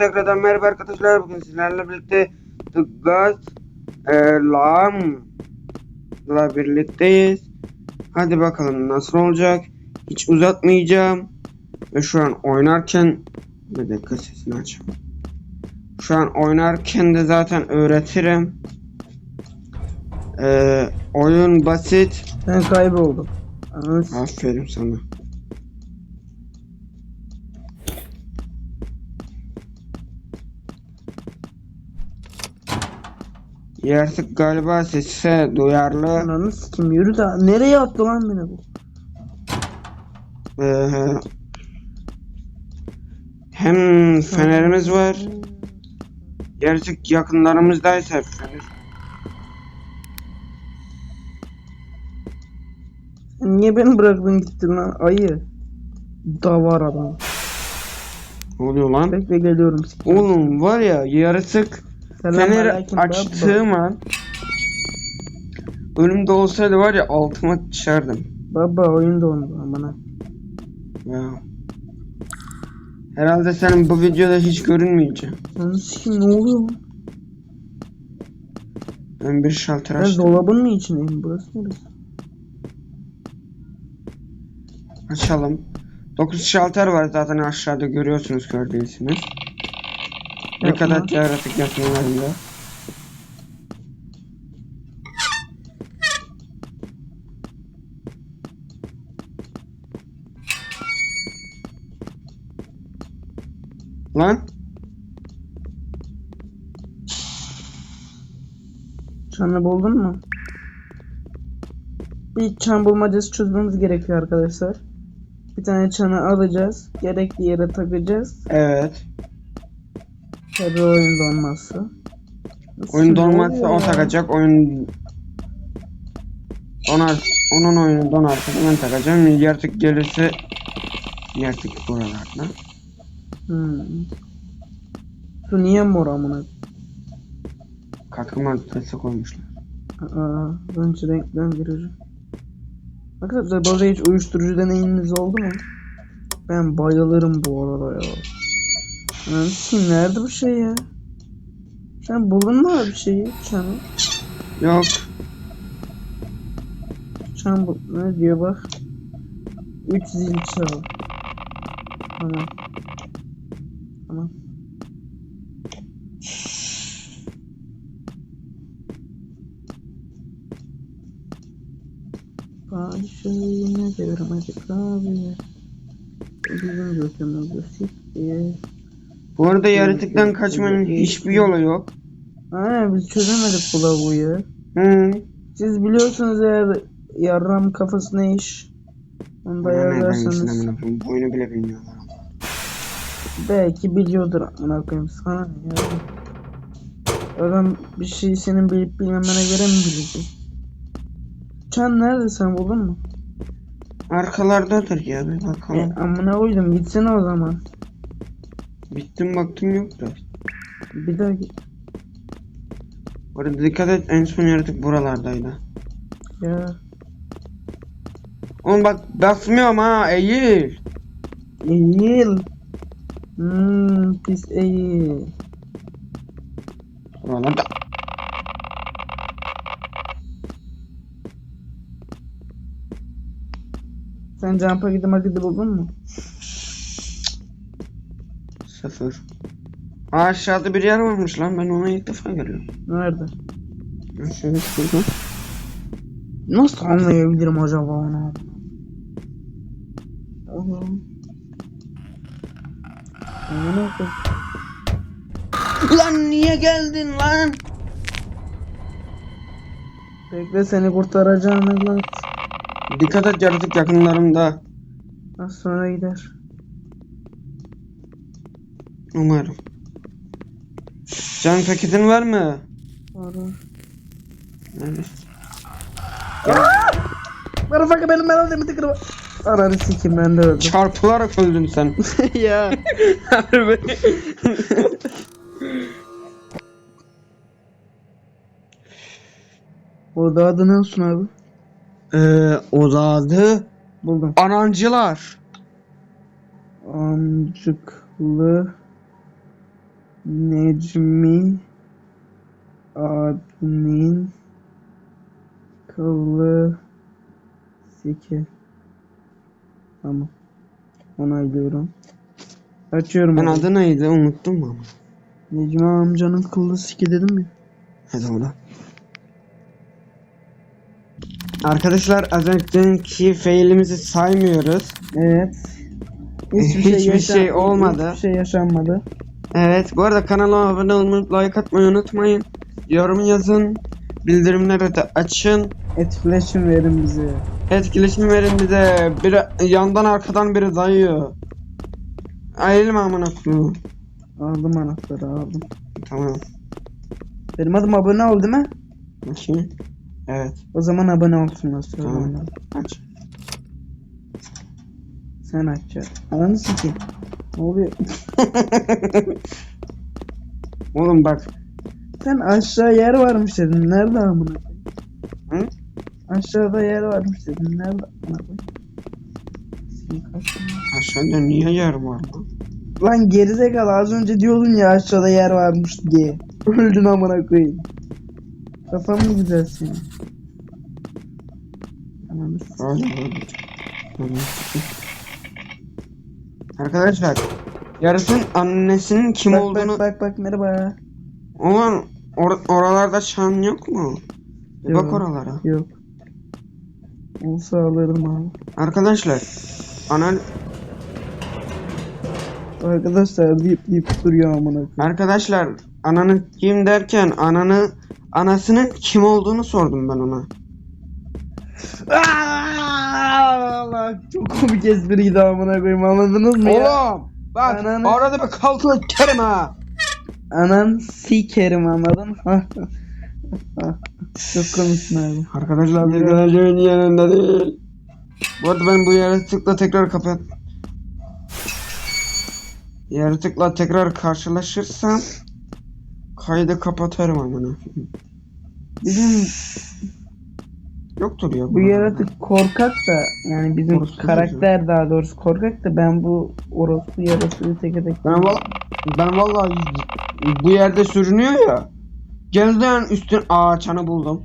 tekrardan merhaba arkadaşlar. Bugün sizlerle birlikte The Ghost e, Lam'la birlikteyiz. Hadi bakalım nasıl olacak. Hiç uzatmayacağım. Ve şu an oynarken bir dakika sesini açayım. Şu an oynarken de zaten öğretirim. E, oyun basit. Ben kayboldum. S- Aferin sana. Artık galiba sese duyarlı. Ananı sikim yürü de nereye attı lan beni bu? Ee, hem fenerimiz var. Gerçek yakınlarımızdaysa fener. Niye beni bıraktın gittin lan ayı? Davar adam. Ne oluyor lan? Bekle geliyorum sikim. Oğlum var ya yaratık feneri açtığım an önümde olsaydı var ya altıma düşerdim. Baba. Oyun dondu amına. Ya. Herhalde senin bu videoda hiç görünmeyeceğim. Ananı sikim ne oluyor lan? Ben bir şalter Ben açtım. dolabın mı içindeyim? Burası neresi? Açalım. 9 şalter var zaten aşağıda görüyorsunuz gördüyseniz. Ne kadar yaratık yakınlarında. Lan Çanı buldun mu? Bir çan bulmacası çözmemiz gerekiyor arkadaşlar. Bir tane çanı alacağız. Gerekli yere takacağız. evet. Tabii oyun donmazsa. Nasıl Oyun oluyor o takacak. Oyun donar. Onun oyunu donarsa ben takacağım. Yaratık gelirse yaratık buralarda. Hmm. Şu niye mor amına? Katkı maddesi koymuşlar. Aa, önce renklendirici. Arkadaşlar arada hiç uyuşturucu deneyiminiz oldu mu? Ben bayılırım bu arada ya. Kim nerede bu şey ya? Sen buldun mu abi şeyi? Çanı. Yok. Çan bu. Ne diyor bak. 3 zil çal. Tamam. Tamam. Padişahı görmedik abi. Bizim götümüzü sikti. Bu arada yaratıktan kaçmanın hiçbir yolu yok. Ha biz çözemedik bu lavuğu. Hı. Siz biliyorsunuz eğer yarram kafası ne iş? Onu da koyayım? Bu oyunu bile bilmiyorlar. Belki biliyordur amına koyayım sana ya. Adam bir şeyi senin bilip bilmemene göre mi bilecek? Çan nerede sen buldun mu? Arkalardadır ya bir E, bakalım. amına koydum gitsene o zaman. Bittim baktım yok da. Bir daha git. Bu arada dikkat et en son yaratık buralardaydı. Ya. Oğlum bak basmıyorum ha eğil. Eğil. Hmm, pis eğil. Buralarda. Sen Jumpa gidi magidi buldun mu? Sıfır. Aa, aşağıda bir yer varmış lan ben onu ilk defa görüyorum. Nerede? Şöyle şuradan. Nasıl anlayabilirim acaba onu? Oğlum. Amına koyayım. Lan niye geldin lan? Bekle seni kurtaracağım evlat. Dikkat et yaratık yakınlarımda. Az sonra gider. Umarım. Can paketin var mı? Var var. Nerede? Motherfucker benim ben öldüm bir tıkırım. Ananı sikim ben de öldüm. Çarpılarak öldün sen. ya. Harbi. Orada adı ne olsun abi? Ee, odadı Buldum. anancılar. Amcıklı Necmi abinin kılı siki. Tamam. Onaylıyorum. Açıyorum. Ben adı neydi unuttum ama. Necmi amcanın kıllı siki dedim mi? Hadi ona. Arkadaşlar az önceki failimizi saymıyoruz. Evet. Hiçbir şey olmadı. Hiçbir şey yaşanmadı. Evet bu arada kanala abone olmayı, like atmayı unutmayın. Yorum yazın. Bildirimleri de açın. Etkileşim verin bize. Etkileşim verin bize. Biri yandan arkadan biri dayıyor. Ayrılma amına koyayım. Aldım anahtarı aldım. Tamam. Benim adım abone ol değil mi? Bakayım. Evet. O zaman abone olsunlar. Tamam. Aç. Sen aç ya. Ananı sikeyim. Ne oluyor? Oğlum bak. Sen aşağı yer varmış dedin. Nerede amına? Hı? Aşağıda yer varmış dedin. Nerede amına. Aşağıda niye yer var lan? Lan gerizekalı az önce diyordun ya aşağıda yer varmış diye. Öldün amına koyayım. Kafan mı güzel senin? Sikeyim. Öyle öyle. Arkadaşlar yarısın annesinin kim Bak olduğunu bak bak bak merhaba. Ulan or- oralarda çan yok mu? Bir bak Yok. oralara. Yok. Olsa alırım abi. Arkadaşlar ana Arkadaşlar deyip deyip duruyor amına arkadaşlar ananı kim derken ananı anasının kim olduğunu sordum ben ona. Aa, Allah çok komik espriydi amına koyayım anladınız mı ya? Oğlum bak Ananı- orada bir kalkın kerim ha. Anan sikerim anladın mı? çok komiksin abi. Arkadaşlar bir geleceğin yanında değil. Bu arada ben bu yaratıkla tekrar kapat. Yaratıkla tekrar karşılaşırsam kaydı kapatırım amına. Bizim Yoktur ya. bu yaratık korkak da yani bizim Orospu karakter daha doğrusu korkak da ben bu orospu yaratığı teke tek Ben valla ben vallahi bu yerde sürünüyor ya. Gelden üstün aa çanı buldum.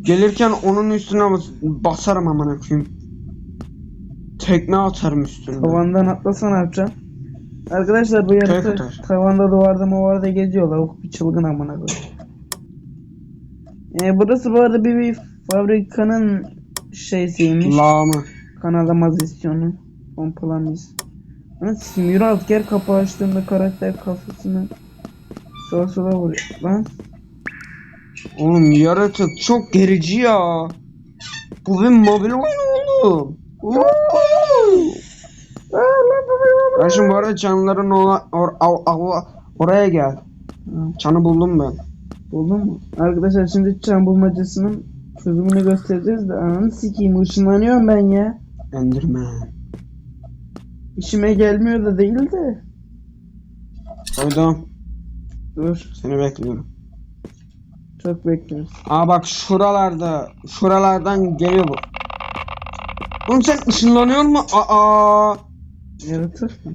Gelirken onun üstüne bas- basarım amına koyayım. Tekme atarım üstüne. Tavandan atlasa ne yapacaksın? Arkadaşlar bu yaratık tavanda duvarda muvarda geziyor lavuk bir çılgın amına koyayım. Ee, burası bu arada bir, bir fabrikanın şeysiymiş. Lağımı. kanalizasyonu pompalamış. Lan simüro asker kapı açtığında karakter kafasını sağa sola vuruyor. Lan Oğlum yaratık çok gerici ya. Bu bir mobil oyun oğlum. Ben şimdi bu arada canlıların ola, or, av- av- oraya gel. Çanı buldum ben. Buldun mu? Arkadaşlar şimdi çan bulmacasının çözümünü göstereceğiz de ananı sikeyim ışınlanıyorum ben ya. Enderman. İşime gelmiyor da değil de. Koydum. Dur Seni bekliyorum. çok bekliyoruz. Aa bak şuralarda, şuralardan geliyor bu. Oğlum sen ışınlanıyor mu? Aa, Yaratık mı?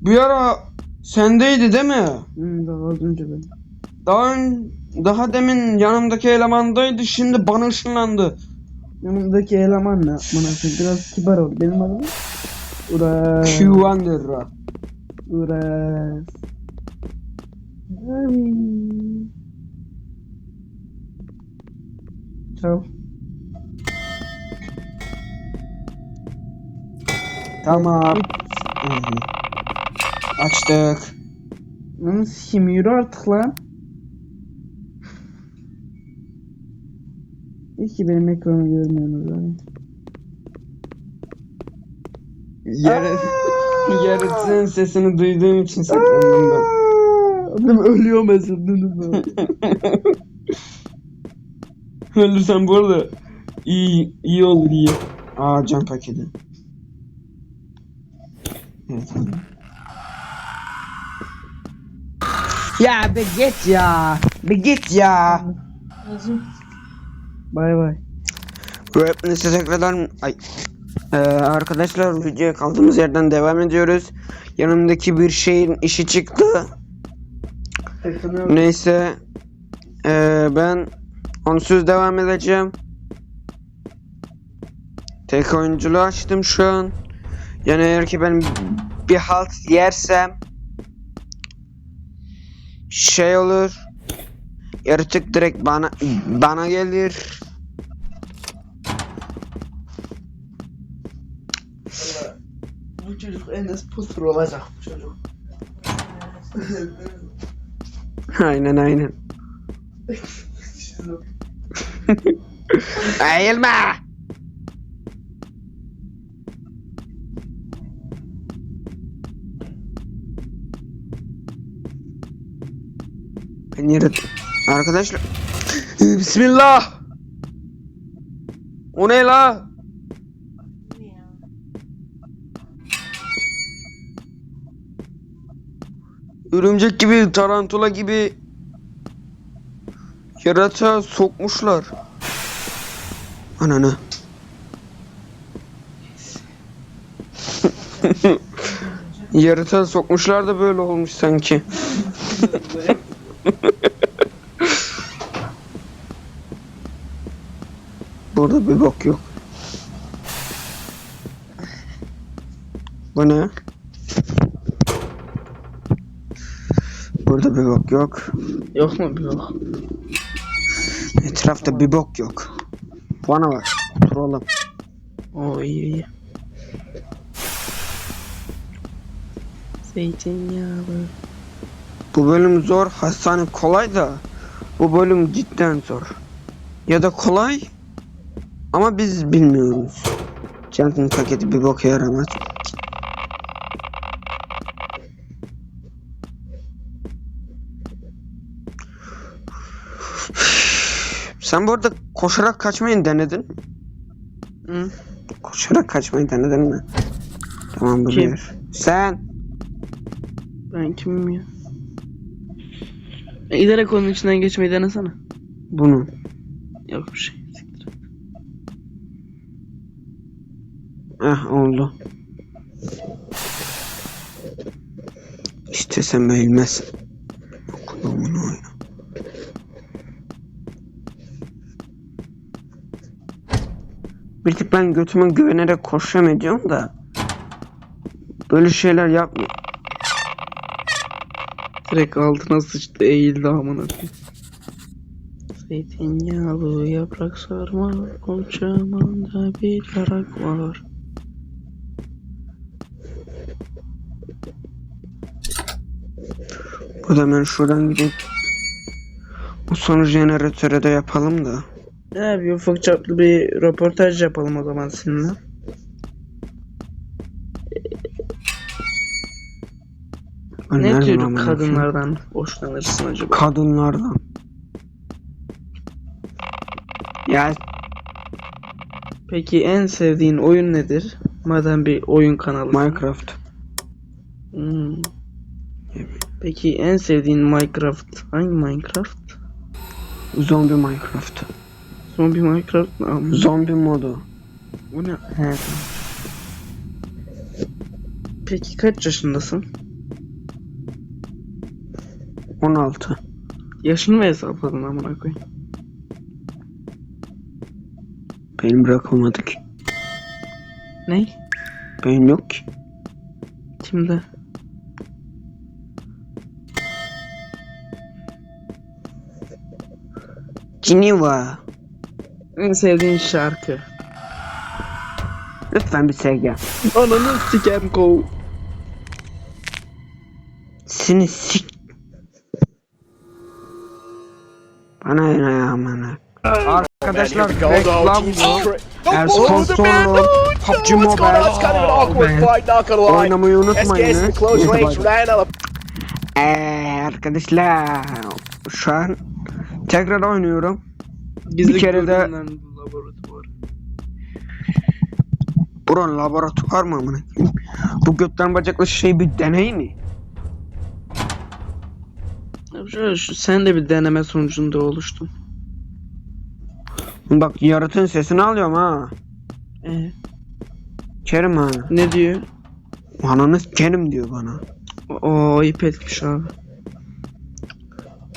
bir ara sendeydi değil mi? Hmm, daha az önce ben. Daha ön- daha demin yanımdaki elemandaydı, şimdi bana ışınlandı. Yanımdaki eleman ne? Bana biraz kibar ol. Benim adım Uras. Q-Wonder. Uras. Abi. Çal. Tamam. Açtık. Lan sikim yürü artık lan. İyi ki benim ekranı görmüyorsunuz abi. Yarı, yarısının sesini duyduğum için saklandım ben. Adam ölüyor mesela. Ölürsen bu arada iyi, iyi olur iyi. Aa can paketi. Evet. Ya be git ya. Be git ya. Bay bay. Bu hepinize tekrardan ay Ee, arkadaşlar videoya kaldığımız yerden devam ediyoruz. Yanımdaki bir şeyin işi çıktı. Neyse. Ee, ben onsuz devam edeceğim. Tek oyunculuğu açtım şu an. Yani eğer ki ben bir halt yersem şey olur. Yaratık direkt bana bana gelir. Bu çocuk Enes Putur olacak bu çocuk. Aynen aynen. Eğilme. Ben yere... Arkadaşlar... Bismillah. O ne la? Örümcek gibi, tarantula gibi yaratığa sokmuşlar. Ananı. Yaratığa sokmuşlar da böyle olmuş sanki. Burada bir bok yok. Bu ne? Burada bir bok yok. Yok mu bir yok? Etrafta bir bok yok. Bana var. Duralım. Oo iyi iyi. Zeytinyağlı. Bu bölüm zor. Hastane kolay da. Bu bölüm cidden zor. Ya da kolay. Ama biz bilmiyoruz. Cantin paketi bir boka yaramaz. Sen bu arada koşarak kaçmayı denedin. Hı? Koşarak kaçmayı denedin mi? Tamam bu bir. Sen. Ben kimim ya? E, giderek onun içinden geçmeyi denesene. Bunu. Yok bir şey. Eh oldu. İstesem eğilmez. Okulumun oyunu. Bir tık ben götüme güvenerek koşuyorum ediyorum da böyle şeyler yapmıyor. Direkt altına sıçtı eğildi amına koyayım. Zeytinyağlı yaprak sarma Kocaman bir yarak var Bu da hemen şuradan gidip bu sonu jeneratöre de yapalım da. Ya bir ufak çaplı bir röportaj yapalım o zaman seninle. Ben Ne tür kadınlardan hoşlanırsın acaba? Kadınlardan. Ya Peki en sevdiğin oyun nedir? Madem bir oyun kanalı. Minecraft. Hmm. Peki en sevdiğin Minecraft hangi Minecraft? Zombi Minecraft. Zombi Minecraft? Ama Zombi modu. Bu ne? He. Peki kaç yaşındasın? 16. Yaşını mı hesapladın amına koyayım? Benim bırakılmadı ki. Ne? Benim yok ki. Kimde? Geneva. En sevdiğin şarkı. Lütfen bir sevgi. Ananı sikem kov. Seni sik. Bana ne ya amına. Arkadaşlar reklam bu. Eğer sponsorlu PUBG Mobile oynamayı unutmayın. Eee arkadaşlar şu an tekrar oynuyorum. Gizli Bir kere de- görünümden laboratuvar. Mı amına? Bu götten bacaklı şey bir deney mi? Ya Şöyle şu, sen de bir deneme sonucunda oluştun. Bak yaratığın sesini alıyorum ha. Ee, Sikerim ha. Ne diyor? Ananı sikerim diyor bana. Oo ayıp etmiş abi.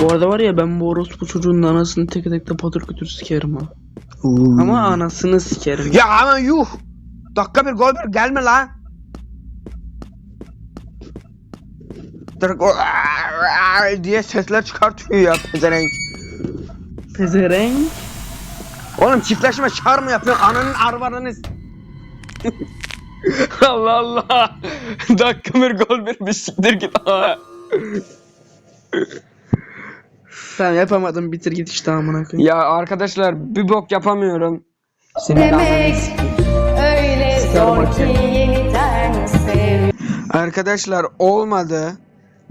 Bu arada var ya ben bu orospu çocuğun anasını tek tek de patır kütür sikerim ha. Oo. Ama anasını sikerim. Ya ama yuh. Dakika bir gol bir gelme lan. Diye sesler çıkartıyor ya pezevenk. Pezerenk. Oğlum çiftleşme çağır mı yapıyorsun? Ananın arvarını s- Allah Allah. Dakika bir gol bir bir siktir git. Tamam yapamadım bitir git işte amına koyayım. ya arkadaşlar bir bok yapamıyorum. Demek öyle zor ki yeniden sev. Arkadaşlar olmadı.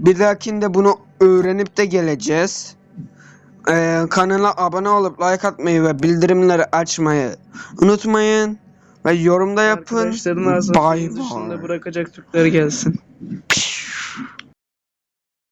Bir dahakinde bunu öğrenip de geleceğiz. Ee, kanala abone olup like atmayı ve bildirimleri açmayı unutmayın. Ve yorumda yapın. Arkadaşların ağzını bırakacak Türkler gelsin.